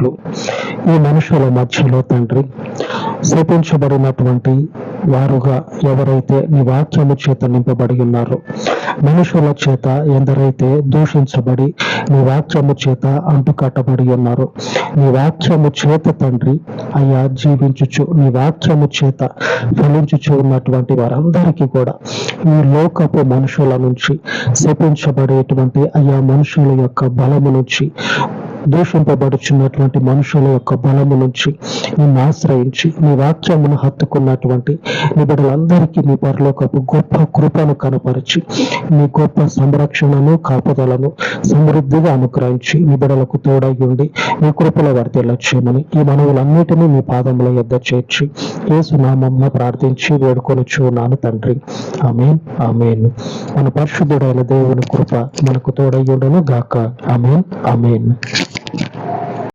ఉన్నట్లు ఈ మనుషుల మధ్యలో తండ్రి శపించబడినటువంటి వారుగా ఎవరైతే నీ వాక్యము చేత నింపబడి ఉన్నారో మనుషుల చేత ఎందరైతే దూషించబడి నీ వాక్యము చేత అంటుకట్టబడి ఉన్నారు నీ వాక్యము చేత తండ్రి అయ్యా జీవించుచు నీ వాక్యము చేత ఫలించుచు ఉన్నటువంటి వారందరికీ కూడా ఈ లోకపు మనుషుల నుంచి శపించబడేటువంటి అయ్యా మనుషుల యొక్క బలము నుంచి దూషింపబడుచున్నటువంటి మనుషుల యొక్క బలము నుంచి నిన్ను ఆశ్రయించి నీ వాక్యమును హత్తుకున్నటువంటి నీ బిడ్డలందరికీ నీ పరలోకపు గొప్ప కృపను కనపరిచి నీ గొప్ప సంరక్షణను కాపుదలను సమృద్ధిగా అనుగ్రహించి నీ బిడ్డలకు తోడై ఉండి నీ కృపలో వర్తిల్ల చేయమని ఈ మనవులన్నిటినీ నీ పాదముల యొద్ద చేర్చి ఏసునామమ్మ ప్రార్థించి వేడుకొని చూనాను తండ్రి. ఆమెన్. ఆమెను. మన పరిశుద్ధుడైన దేవుని కృప మనకు తోడై గాక అమేన్ అమేన్